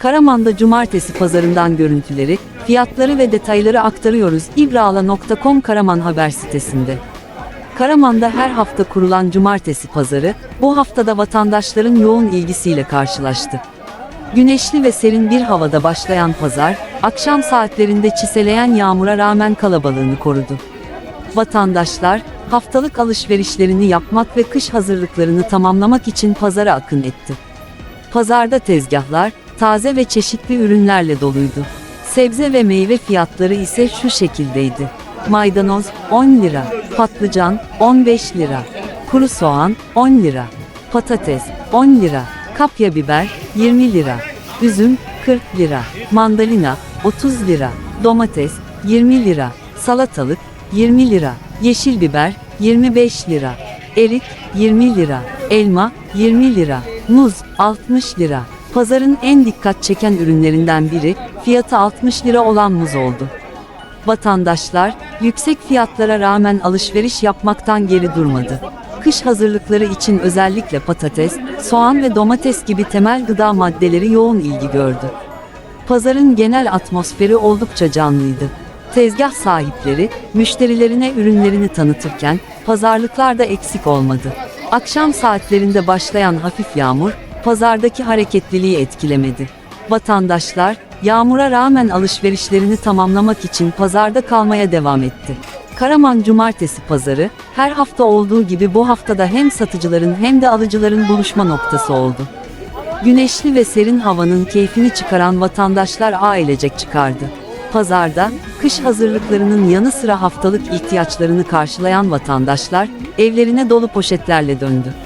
Karaman'da cumartesi pazarından görüntüleri, fiyatları ve detayları aktarıyoruz. İbrala.com Karaman haber sitesinde. Karaman'da her hafta kurulan cumartesi pazarı, bu haftada vatandaşların yoğun ilgisiyle karşılaştı. Güneşli ve serin bir havada başlayan pazar, akşam saatlerinde çiseleyen yağmura rağmen kalabalığını korudu. Vatandaşlar, haftalık alışverişlerini yapmak ve kış hazırlıklarını tamamlamak için pazara akın etti. Pazarda tezgahlar, taze ve çeşitli ürünlerle doluydu. Sebze ve meyve fiyatları ise şu şekildeydi. Maydanoz 10 lira, patlıcan 15 lira, kuru soğan 10 lira, patates 10 lira, kapya biber 20 lira, üzüm 40 lira, mandalina 30 lira, domates 20 lira, salatalık 20 lira, yeşil biber 25 lira, erik 20 lira, elma 20 lira, muz 60 lira. Pazarın en dikkat çeken ürünlerinden biri, fiyatı 60 lira olan muz oldu. Vatandaşlar, yüksek fiyatlara rağmen alışveriş yapmaktan geri durmadı. Kış hazırlıkları için özellikle patates, soğan ve domates gibi temel gıda maddeleri yoğun ilgi gördü. Pazarın genel atmosferi oldukça canlıydı. Tezgah sahipleri, müşterilerine ürünlerini tanıtırken, pazarlıklar da eksik olmadı. Akşam saatlerinde başlayan hafif yağmur, pazardaki hareketliliği etkilemedi. Vatandaşlar, yağmura rağmen alışverişlerini tamamlamak için pazarda kalmaya devam etti. Karaman Cumartesi Pazarı, her hafta olduğu gibi bu haftada hem satıcıların hem de alıcıların buluşma noktası oldu. Güneşli ve serin havanın keyfini çıkaran vatandaşlar ailecek çıkardı. Pazarda, kış hazırlıklarının yanı sıra haftalık ihtiyaçlarını karşılayan vatandaşlar, evlerine dolu poşetlerle döndü.